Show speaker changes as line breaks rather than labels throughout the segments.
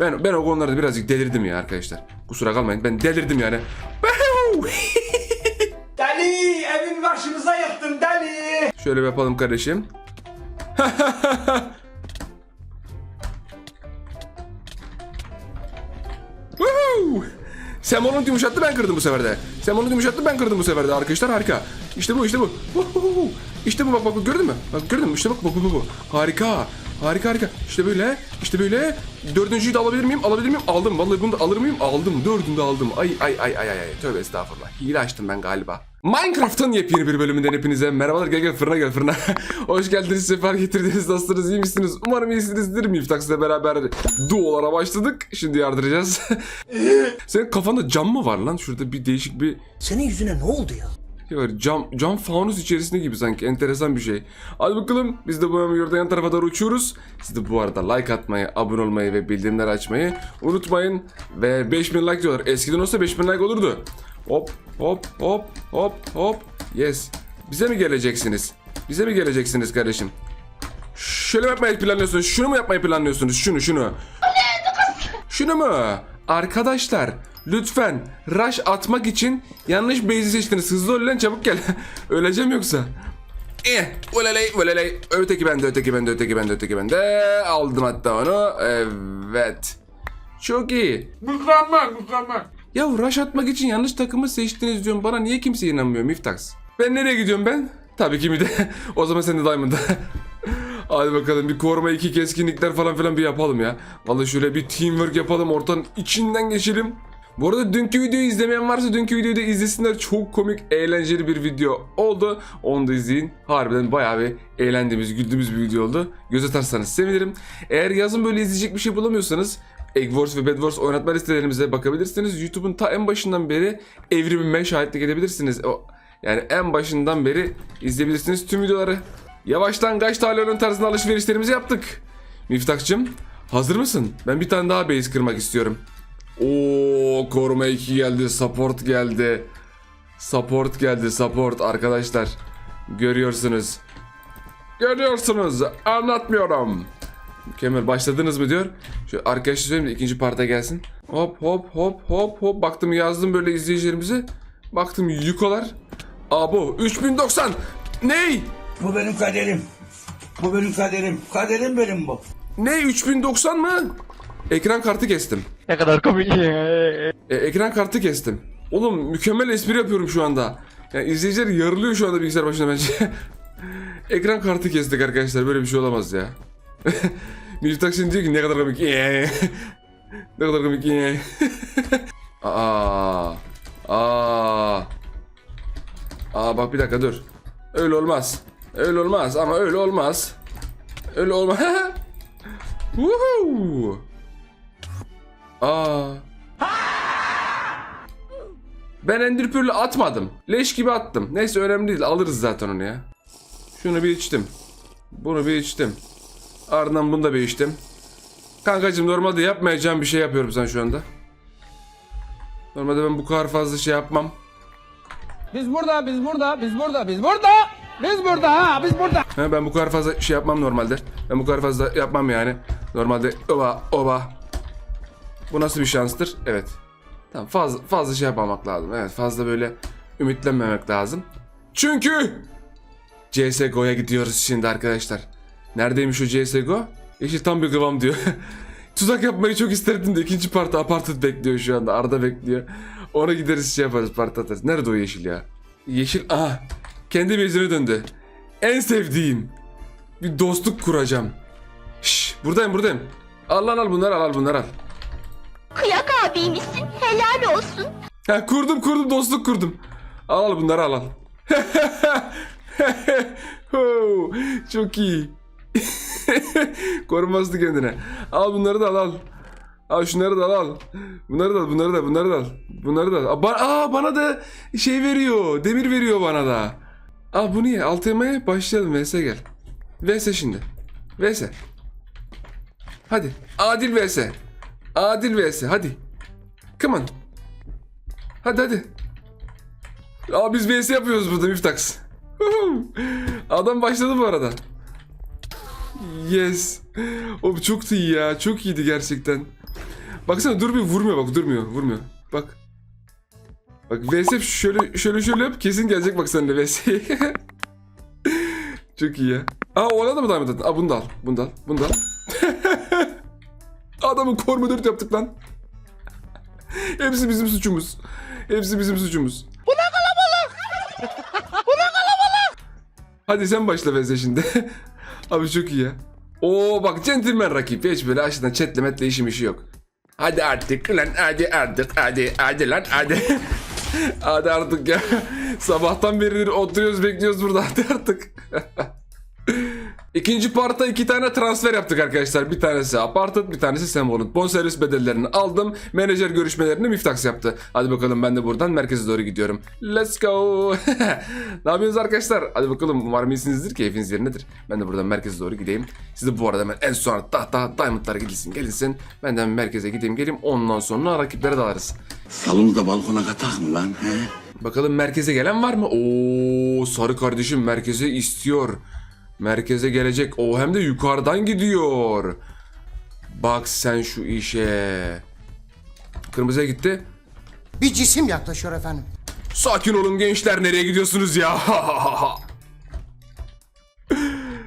Ben ben o konularda birazcık delirdim ya arkadaşlar. Kusura kalmayın ben delirdim yani.
Deli evin başımıza yıktın deli.
Şöyle bir yapalım kardeşim. Woohoo! Semol'un yumuşattı ben kırdım bu sefer de. Semol'un yumuşattı ben kırdım bu sefer de arkadaşlar harika. İşte bu işte bu. İşte bu bak bak gördün mü? Bak gördün mü? İşte bak bu bu bu. Harika. Harika harika. İşte böyle. İşte böyle. Dördüncüyü de alabilir miyim? Alabilir miyim? Aldım. Vallahi bunu da alır mıyım? Aldım. Dördünü de aldım. Ay ay ay ay ay. Tövbe estağfurullah. Hile açtım ben galiba. Minecraft'ın yepyeni bir bölümünden hepinize merhabalar. Gel gel fırına gel fırına. Hoş geldiniz. Sefer getirdiniz. Nasılsınız? iyi misiniz? Umarım iyisinizdir. Miftaks'la beraber duolara başladık. Şimdi yardıracağız. Senin kafanda cam mı var lan? Şurada bir değişik bir
Senin yüzüne ne oldu ya?
Ya cam, cam fanus içerisinde gibi sanki enteresan bir şey. Hadi bakalım biz de bu yurda yan tarafa doğru uçuyoruz. Siz de bu arada like atmayı, abone olmayı ve bildirimleri açmayı unutmayın. Ve 5000 like diyorlar. Eskiden olsa 5000 like olurdu. Hop hop hop hop hop. Yes. Bize mi geleceksiniz? Bize mi geleceksiniz kardeşim? Şöyle mi yapmayı planlıyorsunuz? Şunu mu yapmayı planlıyorsunuz? Şunu şunu. Şunu mu? Arkadaşlar lütfen rush atmak için yanlış base'i seçtiniz. Hızlı ol lan çabuk gel. Öleceğim yoksa. Eh, oleley, oleley. Öteki bende, öteki bende, öteki bende, öteki bende. Aldım hatta onu. Evet. Çok iyi.
Mükemmel mükemmel.
Ya rush atmak için yanlış takımı seçtiniz diyorum. Bana niye kimse inanmıyor Miftax? Ben nereye gidiyorum ben? Tabii ki mi de. o zaman sen de Diamond'a. Hadi bakalım bir koruma iki keskinlikler falan filan bir yapalım ya. Vallahi şöyle bir teamwork yapalım ortanın içinden geçelim. Bu arada dünkü videoyu izlemeyen varsa dünkü videoyu da izlesinler. Çok komik, eğlenceli bir video oldu. Onu da izleyin. Harbiden bayağı bir eğlendiğimiz, güldüğümüz bir video oldu. Göz atarsanız sevinirim. Eğer yazın böyle izleyecek bir şey bulamıyorsanız Egg Wars ve Bed Wars oynatma listelerimize bakabilirsiniz. YouTube'un ta en başından beri evrimime şahitlik edebilirsiniz. O, yani en başından beri izleyebilirsiniz tüm videoları. Yavaştan kaç talyonun tarzında alışverişlerimizi yaptık. Miftakçım hazır mısın? Ben bir tane daha base kırmak istiyorum. Oo koruma 2 geldi, support geldi. Support geldi, support arkadaşlar. Görüyorsunuz. Görüyorsunuz. Anlatmıyorum. Mükemmel başladınız mı diyor. Şu arkadaşlar söyleyeyim de ikinci parta gelsin. Hop hop hop hop hop. Baktım yazdım böyle izleyicilerimize. Baktım yukolar. Abo 3090. Ney?
Bu benim kaderim. Bu benim kaderim. Kaderim benim bu.
Ne 3090 mı? Ekran kartı kestim.
Ne kadar komik.
E, ekran kartı kestim. Oğlum mükemmel espri yapıyorum şu anda. Yani izleyiciler yarılıyor şu anda bilgisayar başında bence. ekran kartı kestik arkadaşlar. Böyle bir şey olamaz ya. Mirtak şimdi diyor ki ne kadar komik. ne kadar komik. Aa. Aa. Aa bak bir dakika dur. Öyle olmaz. Öyle olmaz ama öyle olmaz. Öyle olmaz. Woohoo. Aa. Ben Ender Pearl'ü atmadım. Leş gibi attım. Neyse önemli değil. Alırız zaten onu ya. Şunu bir içtim. Bunu bir içtim. Ardından bunu da bir içtim. Kankacım normalde yapmayacağım bir şey yapıyorum sen şu anda. Normalde ben bu kadar fazla şey yapmam.
Biz burada, biz burada, biz burada, biz burada. Biz burada ha, biz burada.
Ha, ben bu kadar fazla şey yapmam normalde. Ben bu kadar fazla yapmam yani. Normalde oba oba. Bu nasıl bir şanstır? Evet. Tamam fazla fazla şey yapmamak lazım. Evet fazla böyle ümitlenmemek lazım. Çünkü CSGO'ya gidiyoruz şimdi arkadaşlar. Neredeymiş o CSGO? Yeşil tam bir kıvam diyor. Tuzak yapmayı çok isterdim de ikinci parti apartheid bekliyor şu anda. Arda bekliyor. Ona gideriz şey yaparız parti atarız. Nerede o yeşil ya? Yeşil aha. Kendi bezine döndü. En sevdiğim. Bir dostluk kuracağım. Şş, buradayım buradayım. Al lan al bunları al al bunları al.
Kıyak abiymişsin. Helal olsun.
Ha, kurdum kurdum dostluk kurdum. Al bunları al al. Çok iyi. Korunmazdı kendine. Al bunları da al al. Al şunları da al al. Bunları da bunları da bunları da. Bunları da al. Aa, ba- aa, bana da şey veriyor. Demir veriyor bana da. Al bunu ye. Alt yemeğe başlayalım. VS gel. VS şimdi. VS. Hadi. Adil VS. Adil VS. Hadi. Come on. Hadi hadi. Aa biz VS yapıyoruz burada Miftax. Adam başladı bu arada. Yes. O çok iyi ya. Çok iyiydi gerçekten. Baksana dur bir vurmuyor bak durmuyor vurmuyor. Bak. Bak VS şöyle şöyle şöyle yap kesin gelecek bak seninle VS. Çok iyi ya. Aa ona da mı davet ettin? Aa bunu da al. Bunu da al. Bunu da al. Adamı korma dört yaptık lan. Hepsi bizim suçumuz. Hepsi bizim suçumuz. Bu ne kalabalık? Bu ne kalabalık? Hadi sen başla VS şimdi. Abi çok iyi ya. Oo bak centilmen rakip. Hiç böyle aşağıdan chatle metle işim işi yok. Hadi artık lan hadi artık hadi hadi lan hadi. hadi artık ya. Sabahtan beri oturuyoruz bekliyoruz burada hadi artık. İkinci parta iki tane transfer yaptık arkadaşlar. Bir tanesi Apartment, bir tanesi Sembol'un. Bonservis bedellerini aldım. Menajer görüşmelerini Miftax yaptı. Hadi bakalım ben de buradan merkeze doğru gidiyorum. Let's go. ne yapıyorsunuz arkadaşlar? Hadi bakalım umarım iyisinizdir. Keyfiniz yerindedir. Ben de buradan merkeze doğru gideyim. Siz de bu arada hemen en son tahta diamondlar gidilsin gelinsin. Ben de merkeze gideyim geleyim. Ondan sonra rakiplere dalarız.
Salonu da balkona katak mı lan? He?
Bakalım merkeze gelen var mı? Oo sarı kardeşim merkeze istiyor. Merkeze gelecek. O hem de yukarıdan gidiyor. Bak sen şu işe. Kırmızıya gitti.
Bir cisim yaklaşıyor efendim.
Sakin olun gençler nereye gidiyorsunuz ya?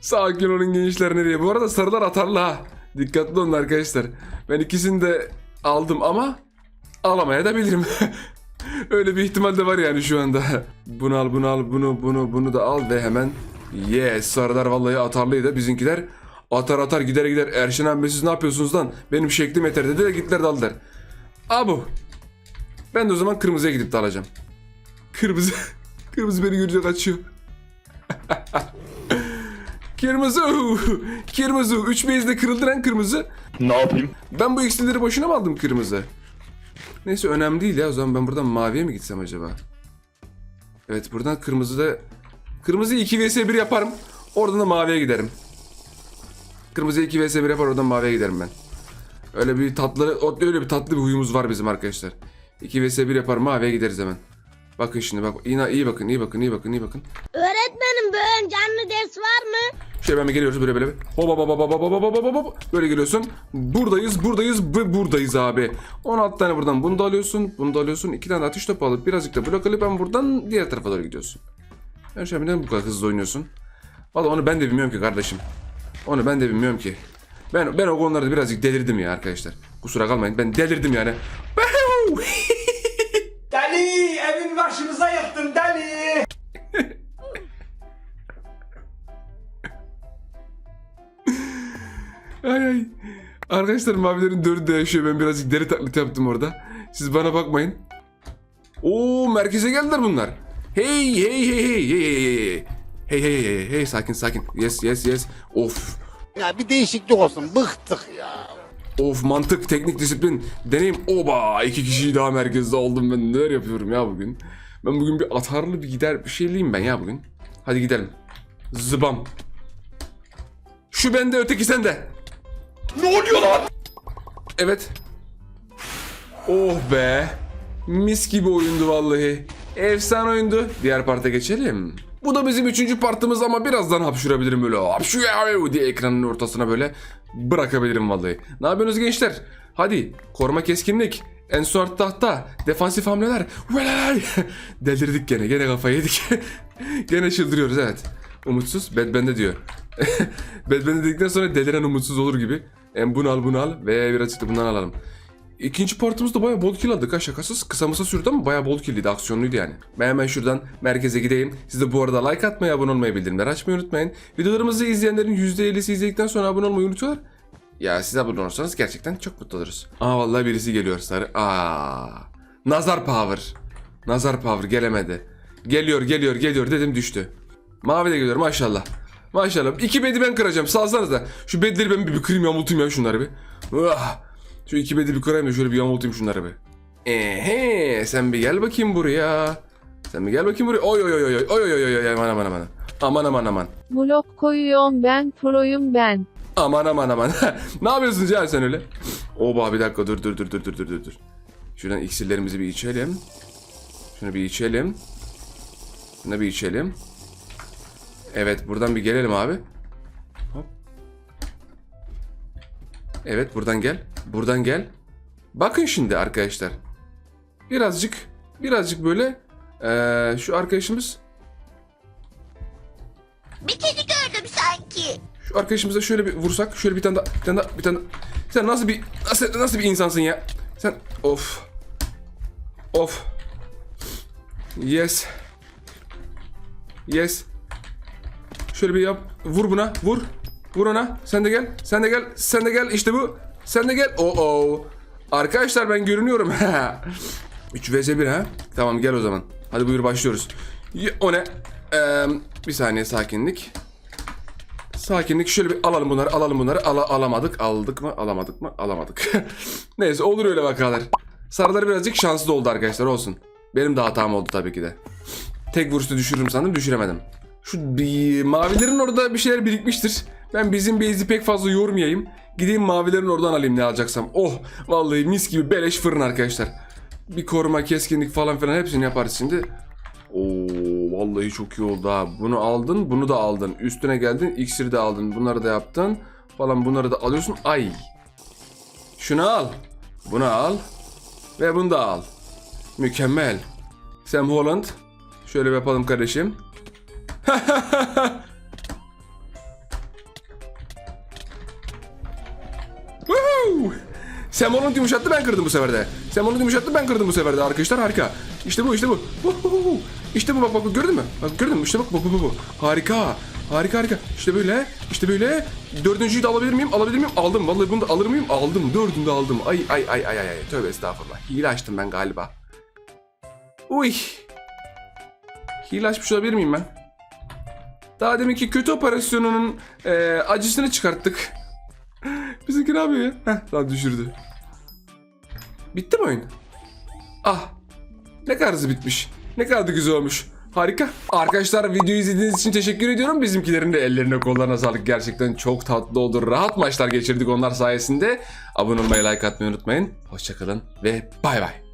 Sakin olun gençler nereye? Bu arada sarılar atarlı ha. Dikkatli olun arkadaşlar. Ben ikisini de aldım ama alamaya da bilirim. Öyle bir ihtimal de var yani şu anda. Bunu al, bunu al, bunu, bunu, bunu da al ve hemen yes sarılar vallahi atarlıydı. Bizimkiler atar atar gider gider. Erşen abi siz ne yapıyorsunuz lan? Benim şeklim yeter dedi de gittiler daldılar. Abu. Ben de o zaman kırmızıya gidip de alacağım. Kırmızı. Kırmızı beni görünce kaçıyor. kırmızı. Kırmızı. Üç bezde kırıldı lan kırmızı.
Ne yapayım?
Ben bu iksirleri boşuna mı aldım kırmızı? Neyse önemli değil ya. O zaman ben buradan maviye mi gitsem acaba? Evet buradan kırmızı da... Kırmızı 2 vs 1 yaparım. Oradan da maviye giderim. Kırmızı 2 vs 1 yapar oradan maviye giderim ben. Öyle bir tatlı öyle bir tatlı bir huyumuz var bizim arkadaşlar. 2 vs 1 yapar maviye gideriz hemen. Bakın şimdi bak iyi, iyi bakın iyi bakın iyi bakın iyi bakın.
Öğretmenim böyle canlı ders var mı?
Şöyle ben geliyoruz böyle böyle. Hoba baba baba baba baba baba baba. Böyle geliyorsun. Buradayız, buradayız ve buradayız abi. 16 tane buradan bunu da alıyorsun, bunu da alıyorsun. 2 tane ateş topu alıp birazcık da blok alıp ben buradan diğer tarafa doğru gidiyorsun. Ben şu an neden bu kadar hızlı oynuyorsun? Valla onu ben de bilmiyorum ki kardeşim. Onu ben de bilmiyorum ki. Ben ben o konularda birazcık delirdim ya arkadaşlar. Kusura kalmayın ben delirdim yani.
Deli evin başımıza yıktın deli.
Ay ay. Arkadaşlar mavilerin dördü de yaşıyor. Ben birazcık deri taklit yaptım orada. Siz bana bakmayın. Oo merkeze geldiler bunlar. Hey hey hey hey hey hey hey. Hey hey hey hey sakin sakin. Yes yes yes. Of.
Ya bir değişiklik olsun. Bıktık ya.
Of mantık, teknik disiplin, deneyim. Oba iki kişiyi daha merkezde oldum ben. Neler yapıyorum ya bugün. Ben bugün bir atarlı bir gider bir şeyliyim ben ya bugün. Hadi gidelim. Zıbam. Şu bende öteki sende.
Ne oluyor lan?
Evet. Oh be. Mis gibi oyundu vallahi. Efsane oyundu. Diğer parta geçelim. Bu da bizim üçüncü partımız ama birazdan hapşurabilirim böyle. Hapşuyav diye ekranın ortasına böyle bırakabilirim vallahi. Ne yapıyorsunuz gençler? Hadi koruma keskinlik. En son tahta. Defansif hamleler. Velay. Delirdik gene. Gene kafayı yedik. gene çıldırıyoruz evet. Umutsuz. Bad bende diyor. Bad bende dedikten sonra deliren umutsuz olur gibi. En bunu al bunu al ve birazcık da bundan alalım. İkinci partımızda bayağı bol kill aldık ha şakasız. Kısa mısa sürdü ama bayağı bol killiydi aksiyonluydu yani. Ben hemen şuradan merkeze gideyim. Siz de bu arada like atmayı, abone olmayı, bildirimleri açmayı unutmayın. Videolarımızı izleyenlerin %50'si izledikten sonra abone olmayı unutuyorlar. Ya siz abone olursanız gerçekten çok mutlu oluruz. Aa vallahi birisi geliyor sarı. Aa. Nazar power. Nazar power gelemedi. Geliyor geliyor geliyor dedim düştü. Mavi de geliyor maşallah. Maşallah. İki bedi ben kıracağım. Salsanıza. Şu bedleri ben bir, bir kırayım yamultayım ya şunları bir. Ah. Şu iki bedel yukarıya da şöyle bir yamultayım şunları be. Ehe sen bir gel bakayım buraya. Sen bir gel bakayım buraya. Oy oy oy oy oy oy oy oy aman aman aman. Aman aman aman.
Blok koyuyorum ben proyum ben.
Aman aman aman. ne yapıyorsun Cihan sen öyle? Oba bir dakika dur dur dur dur dur dur dur. Şuradan iksirlerimizi bir içelim. Şunu bir içelim. Şunu bir içelim. Evet buradan bir gelelim abi. Hop. Evet buradan gel. Buradan gel. Bakın şimdi arkadaşlar. Birazcık birazcık böyle eee, şu arkadaşımız
Bir kedi gördüm sanki.
şu arkadaşımıza şöyle bir vursak şöyle bir tane daha bir tane daha bir tane daha. Sen nasıl bir nasıl nasıl bir insansın ya? Sen of. Of. Yes. Yes. Şöyle bir yap. Vur buna. Vur. Vur ona. Sen de gel. Sen de gel. Sen de gel. İşte bu. Sen de gel. Oo. oo. Arkadaşlar ben görünüyorum. 3 vs 1 ha. Tamam gel o zaman. Hadi buyur başlıyoruz. O ne? Ee, bir saniye sakinlik. Sakinlik şöyle bir alalım bunları alalım bunları Ala, alamadık aldık mı alamadık mı alamadık Neyse olur öyle vakalar Sarılar birazcık şanslı oldu arkadaşlar olsun Benim de hatam oldu tabii ki de Tek vuruşta düşürürüm sandım düşüremedim Şu bir, mavilerin orada bir şeyler birikmiştir Ben bizim base'i pek fazla yormayayım Gideyim mavilerin oradan alayım ne alacaksam Oh vallahi mis gibi beleş fırın arkadaşlar Bir koruma keskinlik falan filan hepsini yaparız şimdi Oo vallahi çok iyi oldu ha. Bunu aldın, bunu da aldın. Üstüne geldin, iksiri de aldın. Bunları da yaptın. Falan bunları da alıyorsun. Ay. Şunu al. Bunu al. Ve bunu da al. Mükemmel. Sam Holland. Şöyle yapalım kardeşim. Sam Holland yumuşattı ben kırdım bu sefer de. Holland yumuşattı ben kırdım bu sefer de arkadaşlar harika. İşte bu işte bu. İşte bu bak bak gördün mü? Bak gördün mü? İşte bak bak bak bak. Harika. Harika harika. İşte böyle. İşte böyle. Dördüncüyü de alabilir miyim? Alabilir miyim? Aldım. Vallahi bunu da alır mıyım? Aldım. Dördünü de aldım. Ay ay ay ay. ay. Tövbe estağfurullah. Hile açtım ben galiba. Uy. Hile açmış olabilir miyim ben? Daha deminki kötü operasyonunun e, acısını çıkarttık. Bizimki ne yapıyor ya? Heh, daha düşürdü. Bitti mi oyun? Ah. Ne kadar hızlı bitmiş. Ne kadar da güzel olmuş. Harika. Arkadaşlar videoyu izlediğiniz için teşekkür ediyorum. Bizimkilerin de ellerine kollarına sağlık. Gerçekten çok tatlı oldu. Rahat maçlar geçirdik onlar sayesinde. Abone olmayı, like atmayı unutmayın. Hoşçakalın ve bay bay.